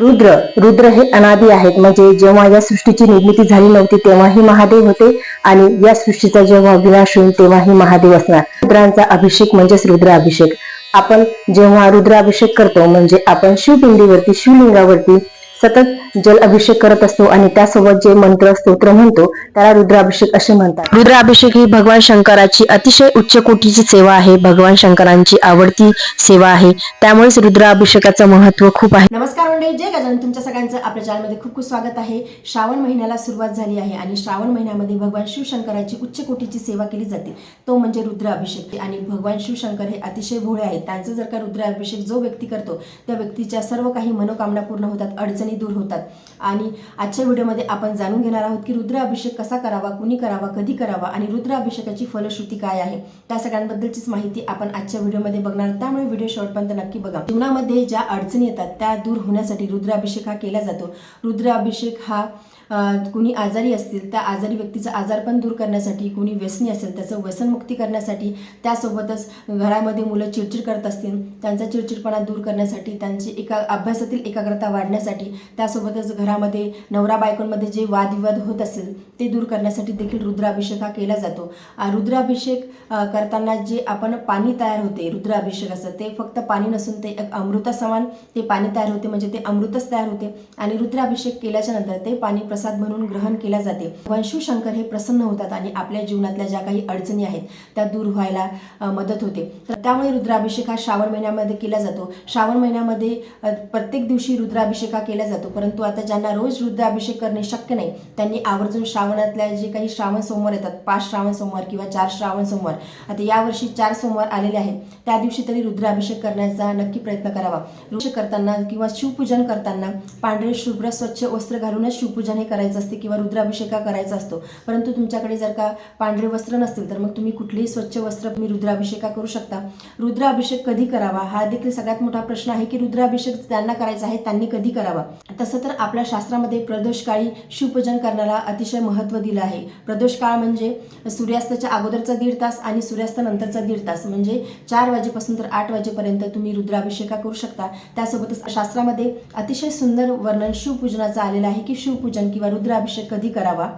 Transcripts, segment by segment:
रुद्र. रुद्र हे अनादी आहेत. म्हणजे जेव्हा या सृष्टीची निर्मिती झाली नव्हती तेव्हाही महादेव होते आणि या सृष्टीचा जेव्हा विनाश होईल तेव्हाही महादेव असणार. रुद्रांचा अभिषेक म्हणजेच रुद्र अभिषेक आपण जेव्हा रुद्राभिषेक करतो म्हणजे आपण शिवपिंडीवरती शिवलिंगावरती सतत जल अभिषेक करत असतो आणि त्यासोबत जे मंत्र स्तोत्र म्हणतो त्याला रुद्राभिषेक असे म्हणतात. रुद्राभिषेक ही भगवान शंकराची अतिशय उच्च कोटीची सेवा आहे. भगवान शंकरांची आवडती सेवा आहे. त्यामुळेच रुद्राभिषेकाचं महत्त्व खूप आहे. नमस्कार मंडळी जय गजानन. तुमच्या सगळ्यांचं आपल्या चॅनलमध्ये खूप खूप स्वागत आहे. श्रावण महिन्याला सुरुवात झाली आहे आणि श्रावण महिन्यामध्ये भगवान शिवशंकराची उच्च कोटीची सेवा केली जाते. तो म्हणजे रुद्राभिषेक. आणि भगवान शिवशंकर हे अतिशय भोळे आहेत. त्यांचं जर का रुद्राभिषेक जो व्यक्ती करतो त्या व्यक्तीच्या सर्व काही मनोकामना पूर्ण होतात अडचणी दूर होतात. आणि आजच्या व्हिडिओमध्ये आपण जाणून घेणार आहोत की रुद्राभिषेक कसा करावा कुणी करावा कधी करावा आणि रुद्राभिषेकाची फलश्रुती काय आहे. त्या सगळ्यांबद्दलचीच माहिती आपण आजच्या व्हिडिओमध्ये बघणार त्यामुळे व्हिडिओ शॉर्टपर्यंत नक्की बघा. जीवनामध्ये ज्या अडचणी येतात त्या दूर होण्यासाठी रुद्राभिषेक हा केला जातो. रुद्राभिषेक हा कुणी आजारी असतील त्या आजारी व्यक्तीचा आजारपण दूर करण्यासाठी कुणी व्यसनी असेल त्याचं व्यसनमुक्ती करण्यासाठी त्यासोबतच घरामध्ये मुलं चिडचिड करत असतील त्यांचा चिडचिडपणा दूर करण्यासाठी त्यांची एका अभ्यासातील एकाग्रता वाढण्यासाठी त्यासोबतच घरामध्ये नवरा बायकोंमध्ये जे वादविवाद होत असेल ते दूर करण्यासाठी देखील रुद्राभिषेक हा केला जातो. रुद्राभिषेक करताना जे आपण पाणी तयार होते रुद्राभिषेक असं ते फक्त पाणी नसून ते एक अमृतासमान ते पाणी तयार होते म्हणजे ते अमृतच तयार होते. आणि रुद्राभिषेक केल्याच्यानंतर ते पाणी प्रसाद म्हणून ग्रहण केला जाते. वंशू शंकर हे प्रसन्न होतात आणि आपल्या जीवनातल्या ज्या काही अडचणी आहेत त्या दूर व्हायला मदत होते. तर त्यामुळे रुद्राभिषेक हा श्रावण महिन्यामध्ये केला जातो. श्रावण महिन्यामध्ये प्रत्येक दिवशी रुद्राभिषेक हा केला जातो. परंतु आता ज्यांना रोज रुद्राभिषेक करणे शक्य नाही त्यांनी आवर्जून श्रावणातल्या जे काही श्रावण सोमवार येतात पाच श्रावण सोमवार किंवा चार श्रावण सोमवार आता यावर्षी चार सोमवार आलेले आहेत त्या दिवशी तरी रुद्राभिषेक करण्याचा नक्की प्रयत्न करावा. रुद्राभिषेक करताना किंवा शिवपूजन करताना पांढरे शुभ्र स्वच्छ वस्त्र घालूनच शिवपूजन हे करायचं असते किंवा रुद्राभिषेक करायचा असतो. परंतु तुमच्याकडे जर का पांढरे वस्त्र नसतील तर मग तुम्ही कुठलेही स्वच्छ वस्त्र तुम्ही रुद्राभिषेका करू शकता. रुद्राभिषेक कधी करावा? हा देखील सगळ्यात मोठा प्रश्न आहे की रुद्राभिषेक त्यांना करायचा आहे त्यांनी कधी करावा? तसं तर आपल्या शास्त्रामध्ये प्रदोषकाळी शिवपूजन करण्याला अतिशय महत्त्व दिलं आहे. प्रदोष काळ म्हणजे सूर्यास्ताच्या अगोदरचा दीड तास आणि सूर्यास्तानंतरचा दीड तास. म्हणजे चार वाजेपासून तर आठ वाजेपर्यंत तुम्ही रुद्राभिषेका करू शकता. त्यासोबतच शास्त्रामध्ये अतिशय सुंदर वर्णन शिवपूजनाचं आलेलं आहे की शिवपूजन किंवा रुद्राभिषेक कधी करावा?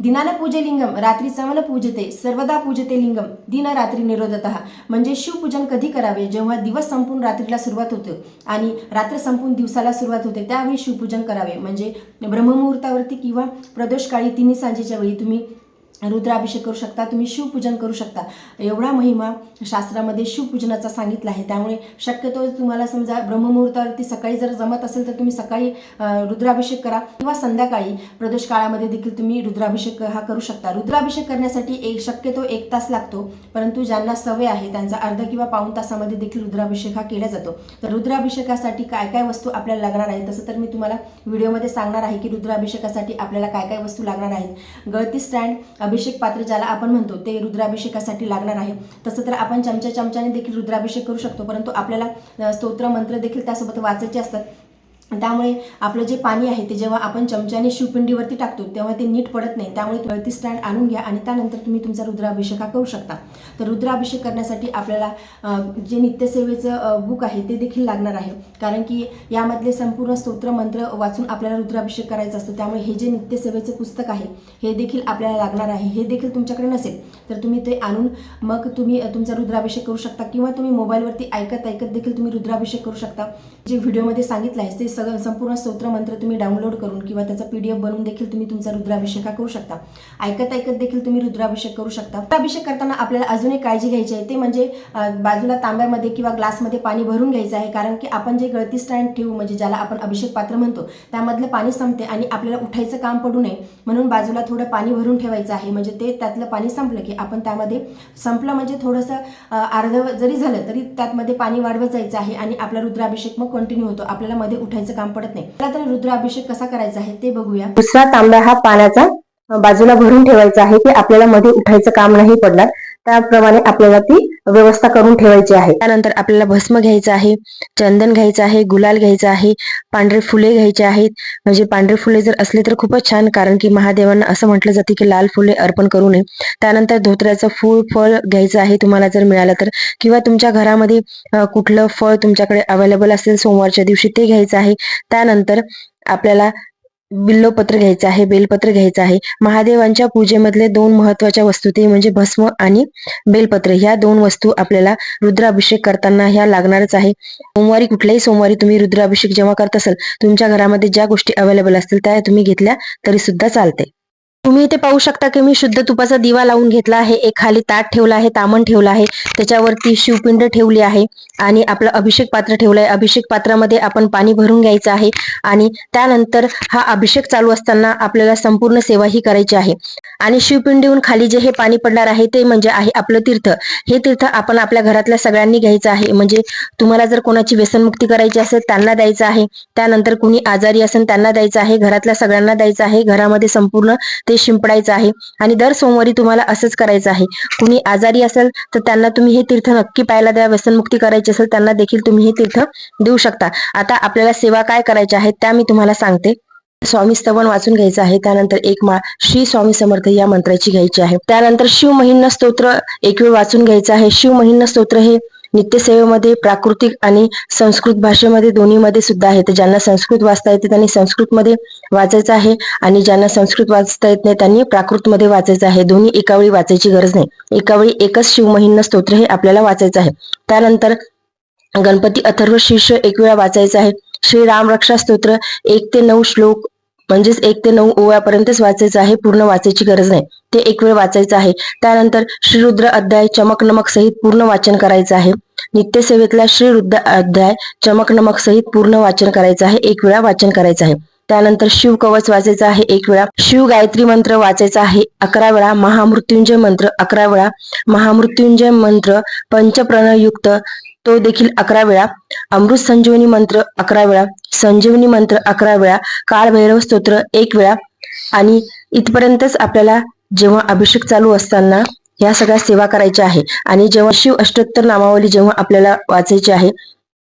दिनान पूजे लिंगम रात्री चमन पूजते सर्वदा पूजते लिंगम दिन रात्री निरोधत. म्हणजे शिवपूजन कधी करावे? जेव्हा दिवस संपून रात्रीला सुरुवात होते आणि रात्र संपून दिवसाला सुरुवात होते त्यावेळी शिवपूजन करावे. म्हणजे ब्रह्ममुहूर्तावरती किंवा प्रदोषकाळी तिन्ही सांजेच्या वेळी तुम्ही रुद्राभिषेक करू शकता तुम्ही शिवपूजन करू शकता. एवढा महिमा शास्त्रामध्ये शिवपूजनाचा सांगितला आहे. त्यामुळे शक्यतो तुम्हाला समजा ब्रह्ममुहूर्तावरती सकाळी जर जमत असेल तर तुम्ही सकाळी रुद्राभिषेक करा किंवा संध्याकाळी प्रदोष काळामध्ये देखील तुम्ही रुद्राभिषेक हा करू शकता. रुद्राभिषेक करण्यासाठी एक शक्यतो एक तास लागतो परंतु ज्यांना सवय आहे त्यांचा अर्ध किंवा पाऊण तासामध्ये देखील रुद्राभिषेक हा केला जातो. तर रुद्राभिषेकासाठी काय काय वस्तू आपल्याला लागणार आहे तसं तर मी तुम्हाला व्हिडिओमध्ये सांगणार आहे की रुद्राभिषेकासाठी आपल्याला काय काय वस्तू लागणार आहेत. गळती स्टँड अभिषेक पात्र ज्याला आपण म्हणतो ते रुद्राभिषेकासाठी लागणार आहे. तसं तर आपण चमच्या चमच्याने देखील रुद्राभिषेक करू शकतो परंतु आपल्याला स्तोत्र मंत्र देखील त्यासोबत वाचायचे असतात. त्यामुळे आपलं जे पाणी आहे ते जेव्हा आपण चमच्याने शिवपिंडीवरती टाकतो तेव्हा ते नीट पडत नाही. त्यामुळे गळती स्टँड आणून घ्या आणि त्यानंतर तुम्ही तुमचा रुद्राभिषेक हा करू शकता. तर रुद्राभिषेक करण्यासाठी आपल्याला जे नित्यसेवेचं बुक आहे ते देखील लागणार आहे. कारण की यामधले संपूर्ण स्तोत्र मंत्र वाचून आपल्याला रुद्राभिषेक करायचा असतो. त्यामुळे हे जे नित्यसेवेचं पुस्तक आहे हे देखील आपल्याला लागणार आहे. हे देखील तुमच्याकडे नसेल तर तुम्ही ते आणून मग तुम्ही तुमचा रुद्राभिषेक करू शकता. किंवा तुम्ही मोबाईलवरती ऐकत ऐकत देखील तुम्ही रुद्राभिषेक करू शकता. जे व्हिडिओमध्ये सांगितलं आहे ते सगळं संपूर्ण स्तोत्र मंत्र तुम्ही डाउनलोड करून किंवा त्याचा पी डी एफ बनवून देखील तुम्ही तुमचा रुद्राभिषेक हा करू शकता. ऐकत ऐकत देखील तुम्ही रुद्राभिषेक करू शकता. रुद्राभिषेक करताना आपल्याला अजून एक काळजी घ्यायची आहे. ते म्हणजे बाजूला तांब्यामध्ये किंवा ग्लासमध्ये पाणी भरून घ्यायचं आहे. कारण की आपण जे गळती स्टँड ठेवू म्हणजे ज्याला आपण अभिषेक पात्र म्हणतो त्यामधलं पाणी संपते आणि आपल्याला उठायचं काम पडू नये. म्हणून बाजूला थोडं पाणी भरून ठेवायचं आहे. म्हणजे ते त्यातलं पाणी संपलं की आपण त्यामध्ये संपलं म्हणजे थोडंसं अर्ध जरी झालं तरी त्यातमध्ये पाणी वाढवत जायचं आहे आणि आपला रुद्राभिषेक मग कंटिन्यू होतो. आपल्याला मध्ये उठायचं काम पडत नाही. मला तर रुद्राभिषेक कसा करायचा आहे ते बघूया. दुसरा तांब्या हा पाण्याचा बाजूला भरून ठेवायचा आहे की आपल्याला मध्ये उठायचं काम नाही पडणार. त्याप्रमाणे आपल्याला ती व्यवस्था करून ठेवायची आहे. त्यानंतर आपल्याला भस्म घ्यायचं आहे चंदन घ्यायचं आहे गुलाल घ्यायचं आहे पांढरे फुले घ्यायचे आहेत. म्हणजे पांढरे फुले जर असले तर खूपच छान कारण की महादेवांना असं म्हटलं जाते की लाल फुले अर्पण करू नये. त्यानंतर धोत्र्याचं फूल फळ घ्यायचं आहे तुम्हाला जर मिळालं तर. किंवा तुमच्या घरामध्ये कुठलं फळ तुमच्याकडे अवेलेबल असेल सोमवारच्या दिवशी ते घ्यायचं आहे. त्यानंतर आपल्याला बिल्लोपत्र घ्यायचं आहे बेलपत्र घ्यायचं आहे. महादेवांच्या पूजेमधले दोन महत्त्वाच्या वस्तू ते म्हणजे भस्म आणि बेलपत्र. ह्या दोन वस्तू आपल्याला रुद्राभिषेक करताना ह्या लागणारच आहे. सोमवारी कुठल्याही सोमवारी तुम्ही रुद्राभिषेक जेव्हा करत असाल तुमच्या घरामध्ये ज्या गोष्टी अवेलेबल असतील त्या तुम्ही घेतल्या तरी सुद्धा चालते तुम्ही इथे पाहू शकता की मी शुद्ध तुपाचा दिवा लावून घेतला आहे. एक खाली ताट ठेवला आहे तामण ठेवला आहे. त्याच्यावरती शिवपिंड ठेवली आहे आणि आपलं अभिषेक पात्र ठेवलं आहे अभिषेक पात्रामध्ये आपण पाणी भरून घ्यायचं आहे आणि त्यानंतर हा अभिषेक चालू असताना आपल्याला संपूर्ण सेवा ही करायची आहे. आणि शिवपिंडीहून खाली जे हे पाणी पडणार आहे ते म्हणजे आहे आपलं तीर्थ. हे तीर्थ आपण आपल्या घरातल्या सगळ्यांनी घ्यायचं आहे. म्हणजे तुम्हाला जर कोणाची व्यसनमुक्ती करायची असेल त्यांना द्यायचं आहे. त्यानंतर कुणी आजारी असेल त्यांना द्यायचं आहे. घरातल्या सगळ्यांना द्यायचं आहे. घरामध्ये संपूर्ण ते शिंपडायचं आहे आणि दर सोमवारी तुम्हाला असंच करायचं आहे. कुणी आजारी असेल तर त्यांना तुम्ही हे तीर्थ नक्की पाहायला द्या. व्यसनमुक्ती करायची असेल त्यांना देखील तुम्ही हे तीर्थ देऊ शकता. आता आपल्याला सेवा काय करायच्या आहेत त्या मी तुम्हाला सांगते. स्वामी स्तवन वाचून घ्यायचं आहे. त्यानंतर एक माळ श्री स्वामी समर्थ या मंत्राची घ्यायची आहे. त्यानंतर शिव महिन्न स्तोत्र एक वेळ वाचून घ्यायचं आहे. शिव महिन्न स्तोत्र हे नित्यसेवेमध्ये प्राकृतिक आणि संस्कृत भाषेमध्ये दोन्हीमध्ये सुद्धा आहे. तर ज्यांना संस्कृत वाचता येते त्यांनी संस्कृतमध्ये वाचायचं आहे आणि ज्यांना संस्कृत वाचता येत नाही त्यांनी प्राकृतमध्ये वाचायचं आहे. दोन्ही एका वेळी वाचायची गरज नाही. एका वेळी एकच शिवमहिन स्तोत्र हे आपल्याला वाचायचं आहे. त्यानंतर गणपती अथर्व शीर्ष एक वेळा वाचायचं आहे. श्री राम रक्षा स्तोत्र एक ते नऊ श्लोक म्हणजेच एक ते नऊ ओव्यापर्यंतच वाचायचं आहे पूर्ण वाचायची गरज नाही. ते एक वेळ वाचायचं आहे. त्यानंतर श्रीरुद्र अध्याय चमक नमक सहित पूर्ण वाचन करायचं आहे. नित्यसेवेतला श्रीरुद्र अध्याय चमक नमक सहित पूर्ण वाचन करायचं आहे. एक वेळा वाचन करायचं आहे. त्यानंतर शिव कवच वाचायचं आहे. एक वेळा शिव गायत्री मंत्र वाचायचा आहे. अकरा वेळा महामृत्युंजय मंत्र अकरा वेळा महामृत्युंजय मंत्र पंचप्रणयुक्त तो देखील अकरा वेळा अमृत संजीवनी मंत्र अकरा वेळा संजीवनी मंत्र अकरा वेळा काळभैरव स्तोत्र एक वेळा आणि इथपर्यंतच आपल्याला जेव्हा अभिषेक चालू असताना ह्या सगळ्या सेवा करायच्या आहे. आणि जेव्हा शिव अष्टोत्तर नामावली जेव्हा आपल्याला वाचायची आहे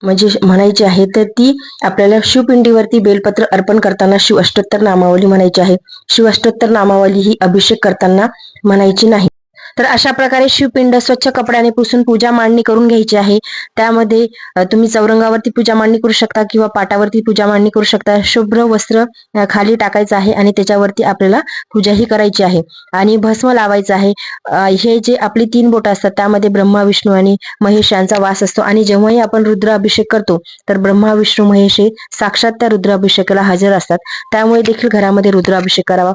म्हणजे म्हणायची आहे तर ती आपल्याला शिवपिंडीवरती बेलपत्र अर्पण करताना शिव अष्टोत्तर नामावली म्हणायची आहे. शिव अष्टोत्तर नामावली ही अभिषेक करताना म्हणायची नाही. तर अशा प्रकारे शिवपिंड स्वच्छ कपड्याने पुसून पूजा मांडणी करून घ्यायची आहे. त्यामध्ये तुम्ही चौरंगावरती पूजा मांडणी करू शकता किंवा पाटावरती पूजा मांडणी करू शकता. शुभ्र वस्त्र खाली टाकायचं आहे आणि त्याच्यावरती आपल्याला पूजा ही करायची आहे. आणि भस्म लावायचं आहे. हे जे आपली तीन बोट असतात त्यामध्ये ब्रह्मा विष्णू आणि महेश यांचा वास असतो. आणि जेव्हाही आपण रुद्राभिषेक करतो तर ब्रह्मा विष्णू महेश हे साक्षात त्या रुद्राभिषेकाला हजर असतात. त्यामुळे देखील घरामध्ये रुद्राभिषेक करावा.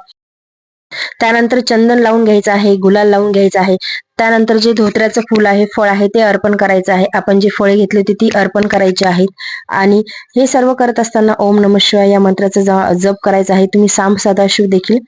त्यानंतर चंदन लावून घ्यायचं आहे गुलाल लावून घ्यायचं आहे. त्यानंतर जे धोत्र्याचं फूल आहे फळ आहे ते अर्पण करायचं आहे. आपण जे फळे घेतली होती ती अर्पण करायची आहेत. आणि हे सर्व करत असताना ओम नम शिवाय या मंत्राचा जप करायचा आहे. तुम्ही साम सदाशिव देखील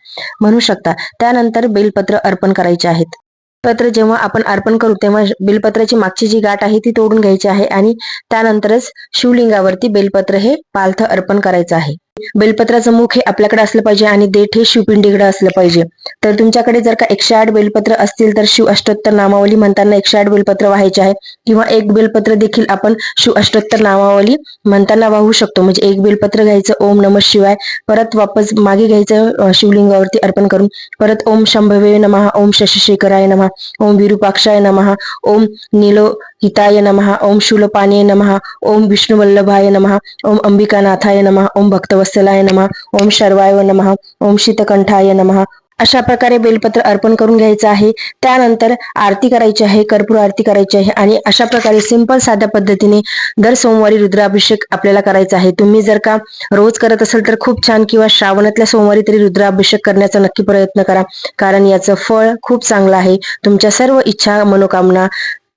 म्हणू शकता. त्यानंतर बेलपत्र अर्पण करायचे आहेत. पत्र जेव्हा आपण अर्पण करू तेव्हा बेलपत्राची मागची जी गाठ आहे ती तोडून घ्यायची आहे. आणि त्यानंतरच शिवलिंगावरती बेलपत्र हे पालथ अर्पण करायचं आहे. बेलपत्राचं मुख हे आपल्याकडे असलं पाहिजे आणि देठ हे शिवपिंडीकडे असलं पाहिजे. तर तुमच्याकडे जर का एकशे आठ बेलपत्र असतील तर शिव अष्टोत्तर नामावली म्हणताना एकशे आठ बेलपत्र व्हायचे आहे. किंवा एक बेलपत्र देखील आपण शिव अष्टोत्तर नामावली म्हणताना वाहू शकतो. म्हणजे एक बेलपत्र घ्यायचं ओम नम शिवाय. परत वापस मागे घ्यायचं शिवलिंगावरती अर्पण करून. परत ओम शंभवे नमः ओम शशिशेखराय नमः ओम विरूपाक्षाय नमः ओम निलो हिताय नमः ओम शूलपाने नमः ओम विष्णुवल्लभाय नमः ओम अंबिकानाथाय नमः ओम भक्तवत्सलाय नमः ओम शर्वाय नमः ओम शीतकंठाय नमः. अशा प्रकारे बेलपत्र अर्पण करून घ्यायचं आहे. त्यानंतर आरती करायची आहे कर्पूर आरती करायची आहे आणि अशा प्रकारे सिंपल साध्या पद्धतीने दर सोमवारी रुद्राभिषेक आपल्याला करायचा आहे. तुम्ही जर का रोज करत असाल तर खूप छान किंवा श्रावणातल्या सोमवारी तरी रुद्राभिषेक करण्याचा नक्की प्रयत्न करा. कारण याचं फळ खूप चांगलं आहे. तुमच्या सर्व इच्छा मनोकामना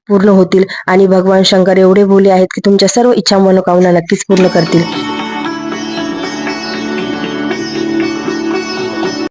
पूर्ण होतील. आणि भगवान शंकर एवढे बोले आहेत की तुमच्या सर्व इच्छा मनोकामना नक्कीच पूर्ण करतील.